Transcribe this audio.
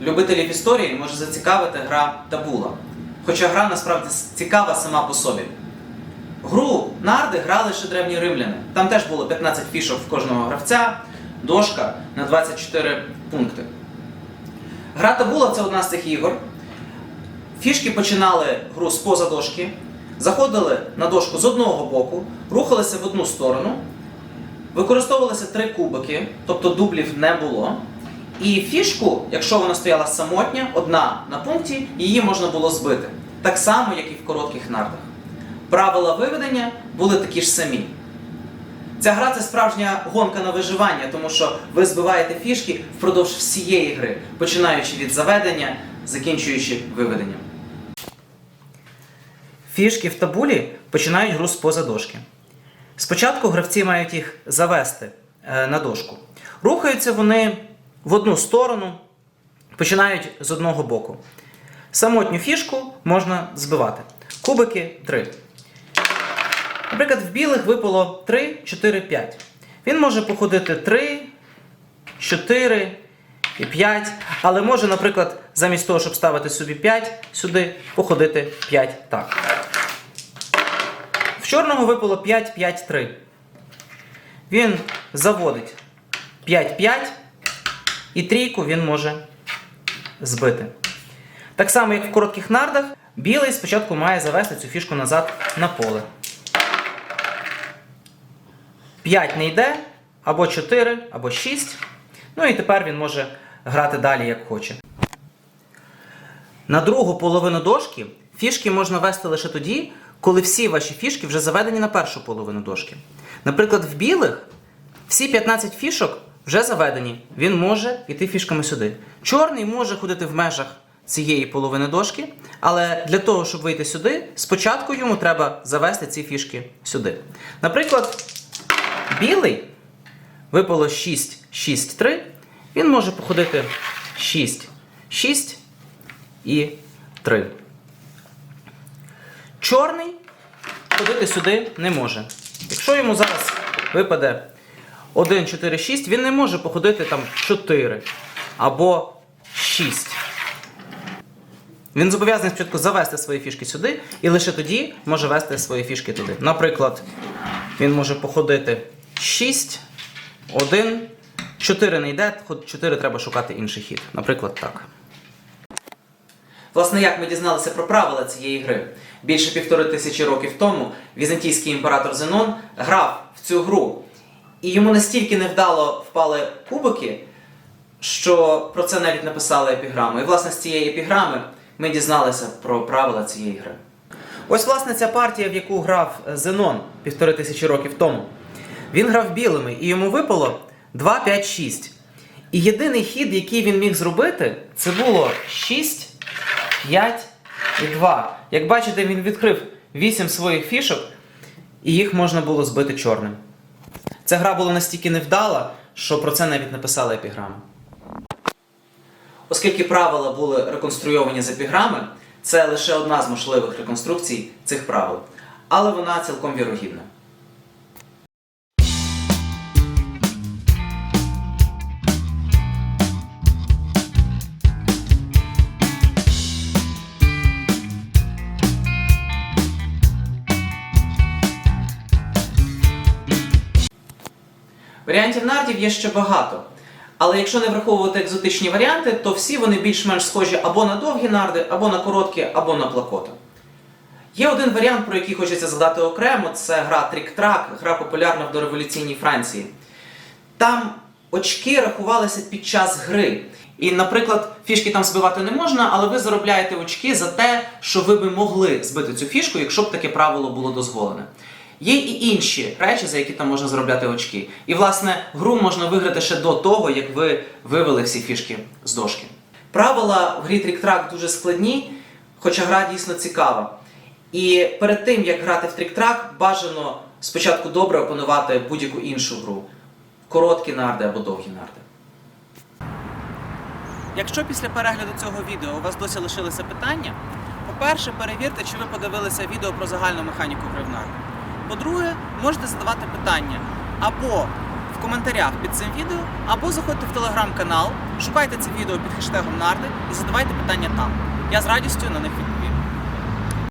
любителів історії може зацікавити гра Табула. Хоча гра насправді цікава сама по собі. Гру нарди грали ще древні римляни. Там теж було 15 фішок в кожного гравця, дошка на 24 пункти. Гра Табула це одна з цих ігор. Фішки починали гру з поза дошки, заходили на дошку з одного боку, рухалися в одну сторону, використовувалися три кубики, тобто дублів не було. І фішку, якщо вона стояла самотня, одна на пункті, її можна було збити. Так само, як і в коротких нардах. Правила виведення були такі ж самі. Ця гра це справжня гонка на виживання, тому що ви збиваєте фішки впродовж всієї гри, починаючи від заведення, закінчуючи виведенням. Фішки в табулі починають гру з поза дошки. Спочатку гравці мають їх завести е, на дошку. Рухаються вони в одну сторону, починають з одного боку. Самотню фішку можна збивати. Кубики 3. Наприклад, в білих випало 3, 4, 5. Він може походити 3, 4 і 5, але може, наприклад, замість того, щоб ставити собі 5, сюди походити 5 так. В чорного випало 5, 5, 3. Він заводить 5, 5 і трійку він може збити. Так само, як в коротких нардах, білий спочатку має завести цю фішку назад на поле. 5 не йде, або 4, або 6. Ну і тепер він може грати далі, як хоче. На другу половину дошки фішки можна вести лише тоді, коли всі ваші фішки вже заведені на першу половину дошки. Наприклад, в білих всі 15 фішок вже заведені. Він може йти фішками сюди. Чорний може ходити в межах цієї половини дошки, але для того, щоб вийти сюди, спочатку йому треба завести ці фішки сюди. Наприклад, білий випало 6, 6, 3. Він може походити 6, 6 і 3. Чорний ходити сюди не може. Якщо йому зараз випаде 1, 4, 6, він не може походити там 4 або 6. Він зобов'язаний спочатку завести свої фішки сюди і лише тоді може вести свої фішки туди. Наприклад, він може походити 6, 1, 4 не йде, ход 4 треба шукати інший хід. Наприклад, так. Власне, як ми дізналися про правила цієї гри? Більше півтори тисячі років тому візантійський імператор Зенон грав в цю гру. І йому настільки невдало впали кубики, що про це навіть написали епіграму. І власне з цієї епіграми ми дізналися про правила цієї гри. Ось, власне, ця партія, в яку грав Зенон півтори тисячі років тому. Він грав білими, і йому випало 2, 5, 6. І єдиний хід, який він міг зробити, це було 6, 5 і 2. Як бачите, він відкрив 8 своїх фішок, і їх можна було збити чорним. Ця гра була настільки невдала, що про це навіть написали епіграми. Оскільки правила були реконструйовані з епіграми, це лише одна з можливих реконструкцій цих правил. Але вона цілком вірогідна. Варіантів нардів є ще багато. Але якщо не враховувати екзотичні варіанти, то всі вони більш-менш схожі або на довгі нарди, або на короткі, або на плакота. Є один варіант, про який хочеться згадати окремо, це гра Трік-Трак, гра популярна в дореволюційній Франції. Там очки рахувалися під час гри. І, наприклад, фішки там збивати не можна, але ви заробляєте очки за те, що ви би могли збити цю фішку, якщо б таке правило було дозволене. Є і інші речі, за які там можна заробляти очки. І, власне, гру можна виграти ще до того, як ви вивели всі фішки з дошки. Правила в грі Трік-Трак дуже складні, хоча гра дійсно цікава. І перед тим, як грати в Трік-Трак, бажано спочатку добре опанувати будь-яку іншу гру. Короткі нарди або довгі нарди. Якщо після перегляду цього відео у вас досі лишилися питання, по-перше, перевірте, чи ви подивилися відео про загальну механіку гри в нарди. По-друге, можете задавати питання або в коментарях під цим відео або заходьте в телеграм-канал, шукайте це відео під хештегом нарди і задавайте питання там. Я з радістю на них відповім.